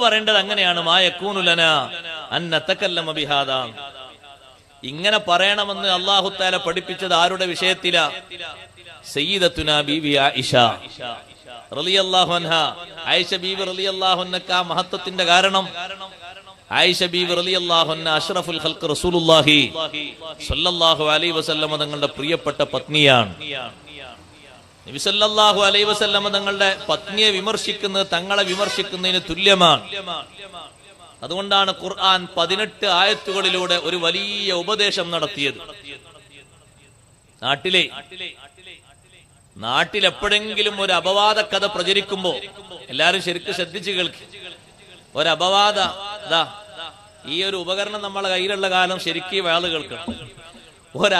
പറയേണ്ടത് അങ്ങനെയാണ്. മായക്കൂനുലന അന്ന തക്കല്ലമ ബിഹാദ. ഇങ്ങനെ പറയണമെന്ന് അള്ളാഹുത്താല പഠിപ്പിച്ചത് ആരുടെ വിഷയത്തില? സയ്യിദത്തുന ആയിഷ. ആയിഷ മഹത്വത്തിന്റെ കാരണം. ആയിഷ അഷ്റഫുൽ അലൈഹി തങ്ങളുടെ പ്രിയപ്പെട്ട പത്നിയാണ്. നബി അലൈ വസല്ലമ തങ്ങളുടെ പത്നിയെ വിമർശിക്കുന്നത് തങ്ങളെ വിമർശിക്കുന്നതിന് തുല്യമാണ്. അതുകൊണ്ടാണ് ഖുർആൻ പതിനെട്ട് ആയത്തുകളിലൂടെ ഒരു വലിയ ഉപദേശം നടത്തിയത്. നാട്ടിലെ നാട്ടിലെപ്പോഴെങ്കിലും ഒരു അപവാദ കഥ പ്രചരിക്കുമ്പോ എല്ലാരും ശരിക്കും ശ്രദ്ധിച്ചു കേൾക്കും. ഒരു ഈ ഒരു ഉപകരണം നമ്മളെ കയ്യിലുള്ള കാലം ശരിക്കും വേൾ ഒരു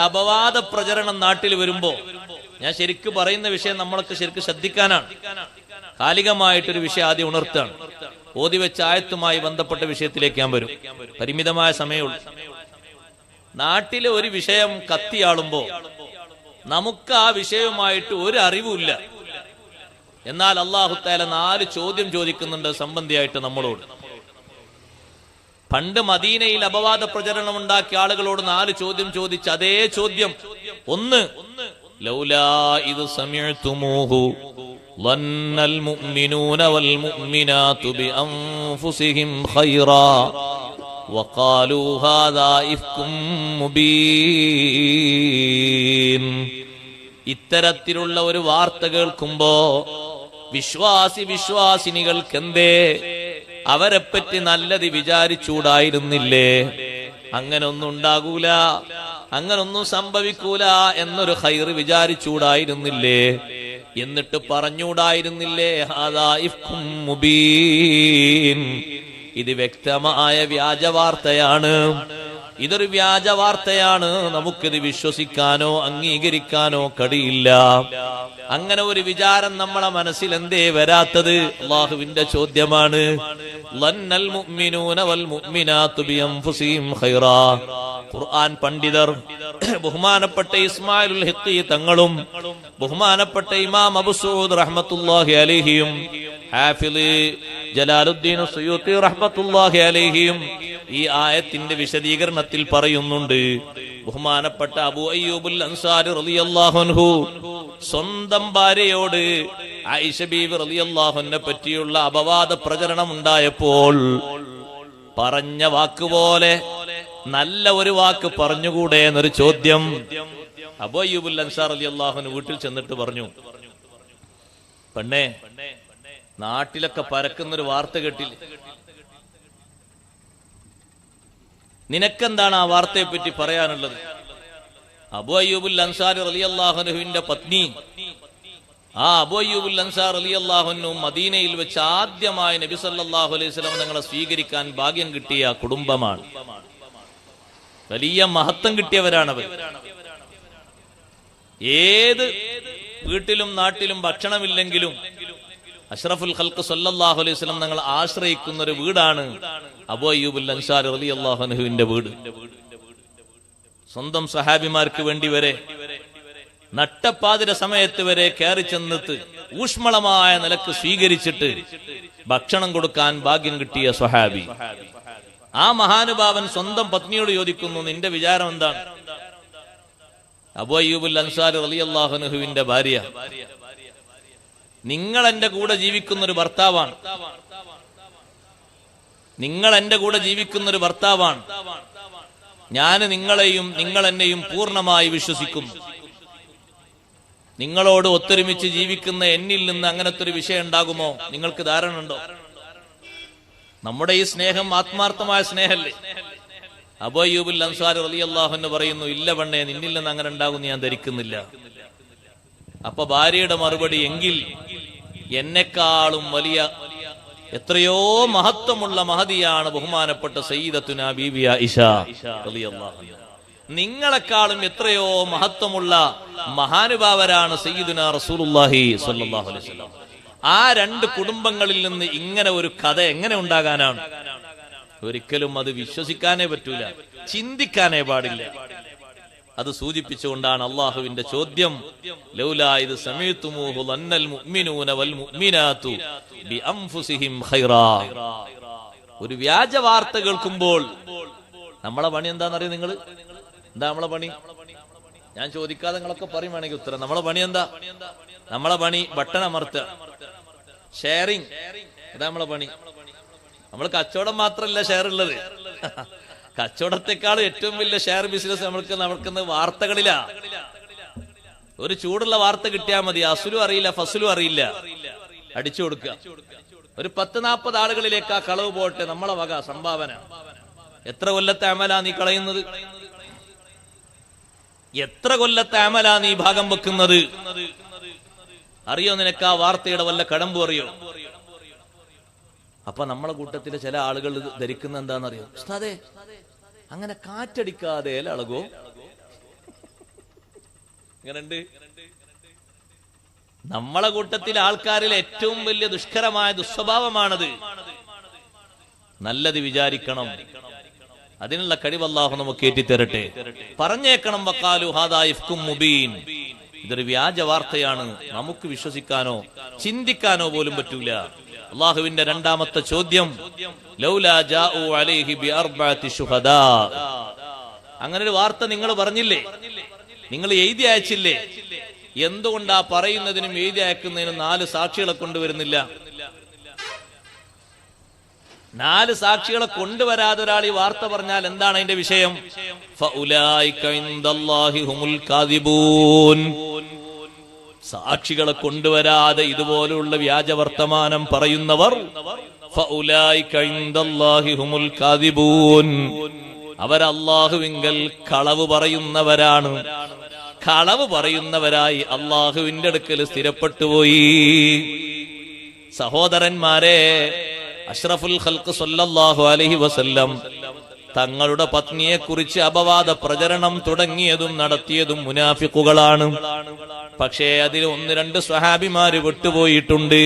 പ്രചരണം നാട്ടിൽ വരുമ്പോ ഞാൻ ശരിക്കും പറയുന്ന വിഷയം നമ്മളൊക്കെ ശരിക്കും ശ്രദ്ധിക്കാനാണ്. കാലികമായിട്ടൊരു വിഷയം ആദ്യം ഉണർത്താണ് ഓതി വെച്ച ആയത്തുമായി ബന്ധപ്പെട്ട വിഷയത്തിലേക്ക് ഞാൻ വരും. പരിമിതമായ സമയമുള്ളൂ നാട്ടിലെ ഒരു വിഷയം കത്തിയാളുമ്പോ നമുക്ക് ആ വിഷയവുമായിട്ട് ഒരു അറിവുമില്ല. എന്നാൽ അള്ളാഹുത്താല നാല് ചോദ്യം ചോദിക്കുന്നുണ്ട് സംബന്ധിയായിട്ട് നമ്മളോട്. പണ്ട് മദീനയിൽ അപവാദ പ്രചരണം ഉണ്ടാക്കിയ ആളുകളോട് നാല് ചോദ്യം ചോദിച്ച അതേ ചോദ്യം ഒന്ന് ലൗലാ ഇത് സമയത്തുമൂഹു ظن المؤمنون والمؤمنات بأنفسهم خيرا وقالوا هذا إفك مبين ഇത്തരത്തിലുള്ള ഒരു വാർത്ത കേൾക്കുമ്പോ വിശ്വാസി വിശ്വാസിനികൾക്കെന്തേ അവരെപ്പറ്റി നല്ലത് വിചാരിച്ചൂടായിരുന്നില്ലേ അങ്ങനൊന്നും ഉണ്ടാകൂല അങ്ങനൊന്നും സംഭവിക്കൂല എന്നൊരു ഹൈറ് വിചാരിച്ചൂടായിരുന്നില്ലേ? എന്നിട്ട് പറഞ്ഞൂടായിരുന്നില്ലേ? മുബീൻ. ഇത് വ്യക്തമായ വ്യാജ വാർത്തയാണ് ഇതൊരു വ്യാജ വാർത്തയാണ് നമുക്കിത് വിശ്വസിക്കാനോ അംഗീകരിക്കാനോ കഴിയില്ല അങ്ങനെ ഒരു വിചാരം നമ്മളെ മനസ്സിൽ എന്തേ വരാത്തത്? അള്ളാഹുവിന്റെ ചോദ്യമാണ്. ഖുർആൻ പണ്ഡിതർ ബഹുമാനപ്പെട്ട ഇസ്മായിലുൽ ഹിത്തി തങ്ങളും ബഹുമാനപ്പെട്ട ഇമാം അബുസൂദ് റഹ്മത്തുല്ലാഹി അലിഹിയും ഹാഫിൾ ജലാലുദ്ദീൻ സുയൂത്തി റഹ്മത്തുള്ളാഹി അലിഹിയും ഈ ആയത്തിന്റെ വിശദീകരണത്തിൽ പറയുന്നുണ്ട്. ബഹുമാനപ്പെട്ട അബു അയ്യൂബുൽ അൻസാരി റളിയല്ലാഹു അൻഹു സ്വന്തം ഭാര്യയോട് ആയിഷ ബീവി പറ്റിയുള്ള അപവാദ പ്രചരണം ഉണ്ടായപ്പോൾ പറഞ്ഞ വാക്കുപോലെ നല്ല ഒരു വാക്ക് പറഞ്ഞുകൂടെ എന്നൊരു ചോദ്യം. അബോയുബുൽ അൻസാർ അലി അള്ളാഹുന് വീട്ടിൽ ചെന്നിട്ട് പറഞ്ഞു. പെണ്ണേ നാട്ടിലൊക്കെ പരക്കുന്നൊരു വാർത്ത കേട്ടില്ല. നിനക്കെന്താണ് ആ വാർത്തയെ പറ്റി പറയാനുള്ളത്? അബു അയ്യൂബുൽ അൻസാർ അലി അള്ളാഹുനുവിന്റെ പത്നി. ആ അബു അയ്യൂബുൽ അൻസാർ അലി അള്ളാഹുനു മദീനയിൽ വെച്ച് ആദ്യമായി നബി സല്ലല്ലാഹു അലൈഹി സ്വലം നിങ്ങളെ സ്വീകരിക്കാൻ ഭാഗ്യം കിട്ടിയ കുടുംബമാണ്. വലിയ മഹത്വം കിട്ടിയവരാണവർ. ഏത് വീട്ടിലും നാട്ടിലും ഭക്ഷണമില്ലെങ്കിലും അഷ്റഫുൽ ഖൽക്ക് സല്ലാഹു അലൈഹി സ്വലം നിങ്ങൾ ആശ്രയിക്കുന്ന ഒരു വീടാണ് അബോയൂബുൽ അൻസാർ റളിയല്ലാഹു അൻഹുവിന്റെ വീട്. സ്വന്തം സഹാബിമാർക്ക് വേണ്ടി വരെ നട്ടപ്പാതിര സമയത്ത് വരെ കയറി ചെന്നിട്ട് ഊഷ്മളമായ നിലയ്ക്ക് സ്വീകരിച്ചിട്ട് ഭക്ഷണം കൊടുക്കാൻ ഭാഗ്യം കിട്ടിയ സ്വഹാബി. ആ മഹാനുഭാവൻ സ്വന്തം പത്നിയോട് ചോദിക്കുന്നു നിന്റെ വിചാരം എന്താണ് അബു അയ്യൂബുൽ അൻസാർ റളിയല്ലാഹു അൻഹുവിന്റെ ഭാര്യ നിങ്ങൾ എന്റെ കൂടെ ജീവിക്കുന്ന ഒരു ഭർത്താവാണ്. നിങ്ങൾ എന്റെ കൂടെ ജീവിക്കുന്ന ഒരു ഭർത്താവാണ്. ഞാൻ നിങ്ങളെയും നിങ്ങൾ എന്നെയും പൂർണമായി വിശ്വസിക്കുന്നു നിങ്ങളോട് ഒത്തൊരുമിച്ച് ജീവിക്കുന്ന എന്നിൽ നിന്ന് അങ്ങനത്തെ ഒരു വിഷയം ഉണ്ടാകുമോ? നിങ്ങൾക്ക് ധാരണ ഉണ്ടോ നമ്മുടെ ഈ സ്നേഹം ആത്മാർത്ഥമായ സ്നേഹല്ലേ? അബോയൂബുൽ അൻസാർ അലി അള്ളാഹുന്ന് പറയുന്നു ഇല്ല പെണ്ണേ നിന്നിൽ നിന്ന് അങ്ങനെ ഉണ്ടാകും ഞാൻ ധരിക്കുന്നില്ല. അപ്പൊ ഭാര്യയുടെ മറുപടി എങ്കിൽ എന്നെക്കാളും വലിയ എത്രയോ മഹത്വമുള്ള മഹതിയാണ് ബഹുമാനപ്പെട്ട സയ്യിദത്തുന ബീബിയ ഇഷ. നിങ്ങളെക്കാളും എത്രയോ മഹത്വമുള്ള മഹാനുഭാവരാണ് സയ്യിദുന റസൂലുള്ളാഹി സ്വല്ലല്ലാഹു അലൈഹി വസല്ലം. ആ രണ്ട് കുടുംബങ്ങളിൽ നിന്ന് ഇങ്ങനെ ഒരു കഥ എങ്ങനെ ഉണ്ടാകാനാണ്? ഒരിക്കലും അത് വിശ്വസിക്കാനേ പറ്റൂല ചിന്തിക്കാനേ പാടില്ല. അത് സൂചിപ്പിച്ചുകൊണ്ടാണ് അള്ളാഹുവിന്റെ ചോദ്യം ലൗലാ മുഅ്മിനൂന വൽ ഖൈറാ. ഒരു വ്യാജ വാർത്ത കേൾക്കുമ്പോൾ നമ്മളെ പണി എന്താണെന്നറിയോ നിങ്ങൾ എന്താ നമ്മളെ പണി? ഞാൻ ചോദിക്കാതെ നിങ്ങളൊക്കെ പറയും വേണമെങ്കിൽ ഉത്തരം. നമ്മളെ പണി എന്താ? നമ്മളെ പണി ബട്ടൺ ഷെയറിങ് അതാ നമ്മളെ പണി. നമ്മൾ കച്ചവടം മാത്രമല്ല ഷെയർ ഉള്ളത് കച്ചവടത്തെക്കാളും ഏറ്റവും വലിയ ഷെയർ ബിസിനസ് നമ്മൾക്ക് നടക്കുന്ന വാർത്തകളിലാ. ഒരു ചൂടുള്ള വാർത്ത കിട്ടിയാൽ മതി. അസുലും അറിയില്ല ഫസുലും അറിയില്ല. അടിച്ചു കൊടുക്കുക. ഒരു പത്ത് നാൽപ്പത് ആളുകളിലേക്ക് ആ കളവ് പോട്ടെ നമ്മളെ വക സംഭാവന. എത്ര കൊല്ലത്തെ അമലാ നീ കളയുന്നത്? എത്ര കൊല്ലത്തെ അമലാ നീ ഭാഗം വെക്കുന്നത്? അറിയോ നിനക്ക് ആ വാർത്തയുടെ വല്ല കടമ്പ് അറിയോ? അപ്പൊ നമ്മളെ കൂട്ടത്തിലെ ചില ആളുകൾ ധരിക്കുന്ന എന്താണെന്നറിയോ? ഉസ്താദേ അങ്ങനെ കാറ്റടിക്കാതെ അളകോ? ഇങ്ങനുണ്ട്? നമ്മളെ കൂട്ടത്തിലെ ആൾക്കാരിൽ ഏറ്റവും വലിയ ദുഷ്കരമായ ദുസ്വഭാവമാണത്. നല്ലത് വിചാരിക്കണം. അതിനുള്ള കഴിവല്ലാഹു നമുക്ക് ഏറ്റിത്തരട്ടെ. പറഞ്ഞേക്കണം വക്കാലു ഹാദാ ഇഫ്കും മുബീൻ. ഇതൊരു വ്യാജ വാർത്തയാണ് നമുക്ക് വിശ്വസിക്കാനോ ചിന്തിക്കാനോ പോലും പറ്റൂല. അള്ളാഹുവിന്റെ രണ്ടാമത്തെ ചോദ്യം അങ്ങനെ ഒരു വാർത്ത നിങ്ങൾ പറഞ്ഞില്ലേ? നിങ്ങൾ എഴുതി അയച്ചില്ലേ? എന്തുകൊണ്ടാ പറയുന്നതിനും എഴുതി അയക്കുന്നതിനും നാല് സാക്ഷികളെ കൊണ്ടുവരുന്നില്ല? നാല് സാക്ഷികളെ കൊണ്ടുവരാതെ ഒരാൾ ഈ വാർത്ത പറഞ്ഞാൽ എന്താണ് അതിന്റെ വിഷയം. സാക്ഷികളെ കൊണ്ടുവരാതെ ഇതുപോലുള്ള വ്യാജ വർത്തമാനം പറയുന്നവർ. അവരല്ലാഹുവിങ്കൽ കളവ് പറയുന്നവരാണ് കളവ് പറയുന്നവരായി അള്ളാഹുവിന്റെ അടുക്കൽ സ്ഥിരപ്പെട്ടുപോയി സഹോദരന്മാരെ അഷ്റഫുൽ ഖൽക്ക് സല്ലല്ലാഹു അലഹി വസല്ലം തങ്ങളുടെ പത്നിയെ കുറിച്ച് അപവാദ പ്രചരണം തുടങ്ങിയതും നടത്തിയതും മുനാഫിക്കുകളാണ് പക്ഷേ അതിൽ ഒന്ന് രണ്ട് സ്വഹാബിമാര് വിട്ടുപോയിട്ടുണ്ട്.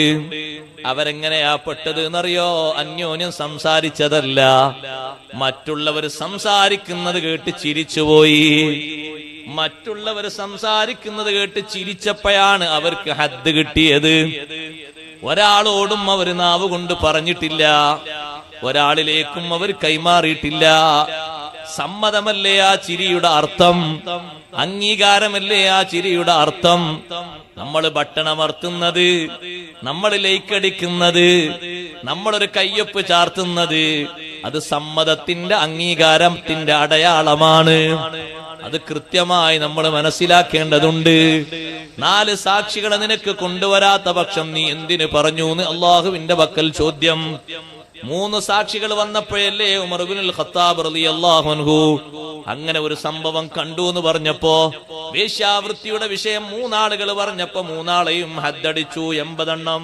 അവരെങ്ങനെയാ പെട്ടത് എന്നറിയോ അന്യോന്യം സംസാരിച്ചതല്ല. മറ്റുള്ളവർ സംസാരിക്കുന്നത് കേട്ട് ചിരിച്ചുപോയി. മറ്റുള്ളവർ സംസാരിക്കുന്നത് കേട്ട് ചിരിച്ചപ്പോഴാണ് അവർക്ക് ഹദ് കിട്ടിയത്. ഒരാളോടും അവർ നാവ് കൊണ്ട് പറഞ്ഞിട്ടില്ല. ഒരാളിലേക്കും അവർ കൈമാറിയിട്ടില്ല. സമ്മതമല്ലേ ആ ചിരിയുടെ അർത്ഥം? അംഗീകാരമല്ലേ ആ ചിരിയുടെ അർത്ഥം? നമ്മൾ ഭട്ടണമർത്തുന്നത് നമ്മൾ ലൈക്കടിക്കുന്നത് നമ്മളൊരു കയ്യൊപ്പ് ചാർത്തുന്നത് അത് സമ്മതത്തിന്റെ അംഗീകാരത്തിന്റെ അടയാളമാണ്. അത് കൃത്യമായി നമ്മൾ മനസ്സിലാക്കേണ്ടതുണ്ട്. നാല് സാക്ഷികളെ നിനക്ക് കൊണ്ടുവരാത്ത പക്ഷം നീ എന്തിനു പറഞ്ഞു എന്ന് അള്ളാഹുവിന്റെ പക്കൽ ചോദ്യം. മൂന്ന് സാക്ഷികൾ വന്നപ്പോഴല്ലേ ഉമർബിനുൽ ഖത്താബ് അൻഹു അങ്ങനെ ഒരു സംഭവം കണ്ടു എന്ന് പറഞ്ഞപ്പോ വേശ്യാവൃത്തിയുടെ വിഷയം മൂന്നാളുകൾ പറഞ്ഞപ്പോ മൂന്നാളെയും ഹദ്ദടിച്ചു എൺപതെണ്ണം.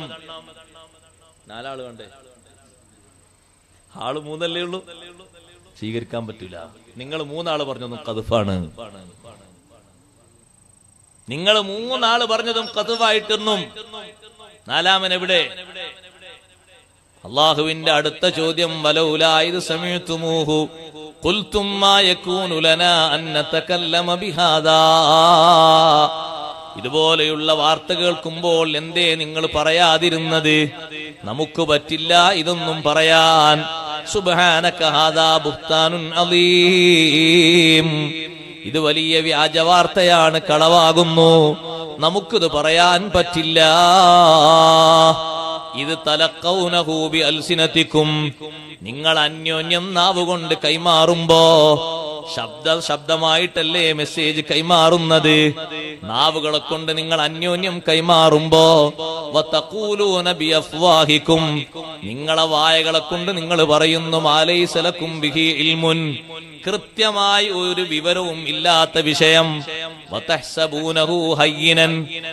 നാലാൾ കണ്ടേ ആൾ മൂന്നല്ലേ ഉള്ളൂ? സ്വീകരിക്കാൻ പറ്റൂല. നിങ്ങൾ മൂന്നാൾ പറഞ്ഞതും കതുഫാണ്. നിങ്ങൾ മൂന്നാൾ പറഞ്ഞതും കതുവായിട്ടെന്നും നാലാമൻ എവിടെ? അള്ളാഹുവിന്റെ അടുത്ത ചോദ്യം വലൗലായത് സമയത്തുമൂഹു ഇതുപോലെയുള്ള വാർത്ത കേൾക്കുമ്പോൾ എന്തേ നിങ്ങൾ പറയാതിരുന്നത്? നമുക്ക് പറ്റില്ല ഇതൊന്നും പറയാൻ. ഇത് വലിയ വ്യാജവാർത്തയാണ് കളവാകുന്നു. നമുക്കിത് പറയാൻ പറ്റില്ല. ഇത് തലക്കൗനഹൂബി അൽസിനത്തിക്കും. നിങ്ങൾ അന്യോന്യം നാവുകൊണ്ട് കൈമാറുമ്പോ ശബ്ദ ശബ്ദമായിട്ടല്ലേ മെസ്സേജ് കൈമാറുന്നത്? നാവുകളെ കൊണ്ട് നിങ്ങൾ അന്യോന്യം കൈമാറുമ്പോ നിങ്ങളെ വായകളെ കൊണ്ട് നിങ്ങൾ പറയുന്നു മാലൈസലക്കും ബിഹി ഇൽമുൻ. കൃത്യമായി ഒരു വിവരവും ഇല്ലാത്ത വിഷയം.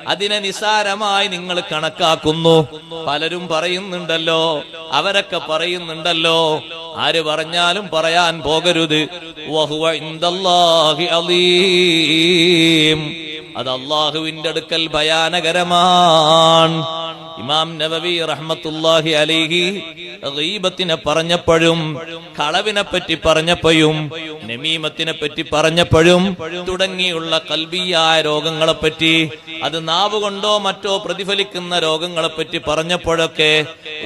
അതിനെ നിസാരമായി നിങ്ങൾ കണക്കാക്കുന്നു. പലരും പറയുന്നുണ്ടല്ലോ അവരൊക്കെ പറയുന്നുണ്ടല്ലോ. ആര് പറഞ്ഞാലും പറയാൻ പോകരുത്. അത് അള്ളാഹുവിന്റെ അടുക്കൽ ഭയാനകരമാണ് ഇമാം നബവി റഹ്മത്തുല്ലാഹി അലിഹി റീബത്തിനെ പറഞ്ഞപ്പോഴും കളവിനെ പറ്റി പറഞ്ഞപ്പോഴും നമീമത്തിനെ പറ്റി പറഞ്ഞപ്പോഴും തുടങ്ങിയുള്ള കൽബിയായ രോഗങ്ങളെ പറ്റി അത് നാവ് കൊണ്ടോ മറ്റോ പ്രതിഫലിക്കുന്ന രോഗങ്ങളെ പറ്റി പറഞ്ഞപ്പോഴൊക്കെ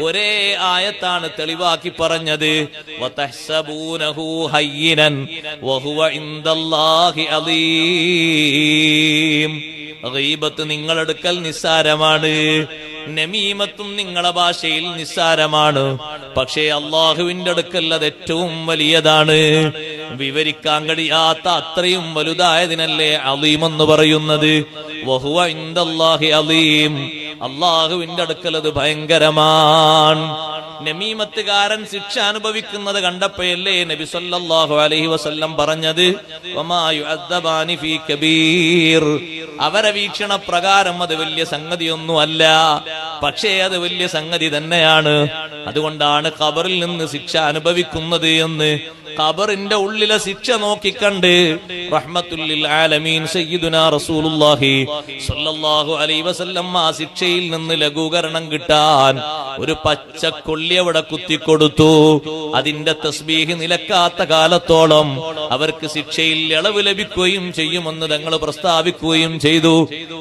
ഒരേ ആയത്താണ് തെളിവാക്കി പറഞ്ഞത്. നിങ്ങളെടുക്കൽ നിസ്സാരമാണ്. നമീമത്തും നിങ്ങളെ ഭാഷയിൽ നിസ്സാരമാണ്. പക്ഷേ അള്ളാഹുവിന്റെ അടുക്കൽ അത് ഏറ്റവും വലിയതാണ്. വിവരിക്കാൻ കഴിയാത്ത അത്രയും വലുതായതിനല്ലേ അലീം എന്ന് പറയുന്നത്. വഹുവ അലീം. അള്ളാഹുവിന്റെ അടുക്കൽ അത് ഭയങ്കരമാണ്. നമീമത്തുകാരൻ ശിക്ഷ അനുഭവിക്കുന്നത് കണ്ടപ്പോയല്ലേ നബി സല്ലാഹു അലഹി വസ്ല്ലം പറഞ്ഞത് അവരെ വീക്ഷണ പ്രകാരം അത് വലിയ സംഗതിയൊന്നുമല്ല. പക്ഷേ അത് വലിയ സംഗതി തന്നെയാണ്. അതുകൊണ്ടാണ് ഖബറിൽ നിന്ന് ശിക്ഷ അനുഭവിക്കുന്നത് എന്ന് ഖബറിന്റെ ഉള്ളിലെ ശിക്ഷ നോക്കിക്കണ്ട്. റഹ്മത്തുല്ലിൽ ആലമീൻ സയ്യിദുനാ റസൂലുള്ളാഹി സ്വല്ലല്ലാഹു അലൈഹി വസല്ലം ആ ശിക്ഷയിൽ നിന്ന് ലഘൂകരണം കിട്ടാൻ ഒരു പച്ച കൊള്ളി അവിടെ കുത്തിക്കൊടുത്തു. അതിന്റെ തസ്ബീഹ് നിലക്കാത്ത കാലത്തോളം അവർക്ക് ശിക്ഷയിൽ ഇളവ് ലഭിക്കുകയും ചെയ്യുമെന്ന് തങ്ങൾ പ്രസ്താവിക്കുകയും ചെയ്തു.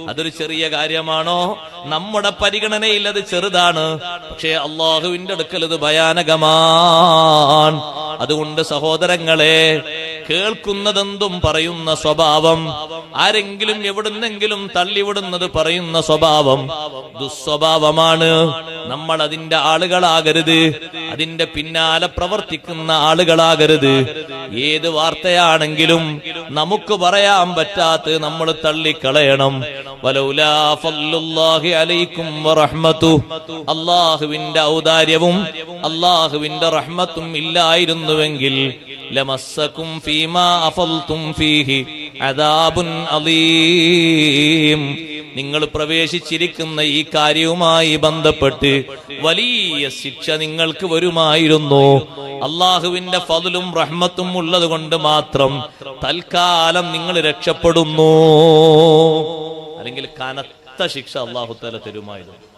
അതൊരു ചെറിയ കാര്യമാണോ? നമ്മുടെ പരിഗണനയിൽ അത് ചെറുതാണ്. പക്ഷേ അള്ളാഹുവിന്റെ അടുക്കൽ അത് ഭയാനകമാണ്. അതുകൊണ്ട് സഹോദരങ്ങളെ കേൾക്കുന്നതെന്തും പറയുന്ന സ്വഭാവം ആരെങ്കിലും എവിടുന്നെങ്കിലും തള്ളിവിടുന്നത് പറയുന്ന സ്വഭാവം ദുസ്വഭാവമാണ്. നമ്മൾ അതിന്റെ ആളുകളാകരുത്. അതിന്റെ പിന്നാലെ പ്രവർത്തിക്കുന്ന ആളുകളാകരുത്. ഏത് വാർത്തയാണെങ്കിലും നമുക്ക് പറയാൻ പറ്റാത്ത നമ്മൾ തള്ളിക്കളയണം. അലൈക്കും അള്ളാഹുവിന്റെ ഔദാര്യവും അള്ളാഹുവിന്റെ റഹ്മത്തും ഇല്ലായിരുന്നുവെങ്കിൽ ലമസ്സക്കും ഫീമാ ഫീഹി അദാബുൻ അലീം നിങ്ങൾ പ്രവേശിച്ചിരിക്കുന്ന ഈ കാര്യവുമായി ബന്ധപ്പെട്ട് വലിയ ശിക്ഷ നിങ്ങൾക്ക് വരുമായിരുന്നു. അള്ളാഹുവിന്റെ ഫതിലും റഹ്മത്തും ഉള്ളത് കൊണ്ട് മാത്രം തൽക്കാലം നിങ്ങൾ രക്ഷപ്പെടുന്നു. അല്ലെങ്കിൽ കനത്ത ശിക്ഷ അള്ളാഹു തല തരുമായിരുന്നു.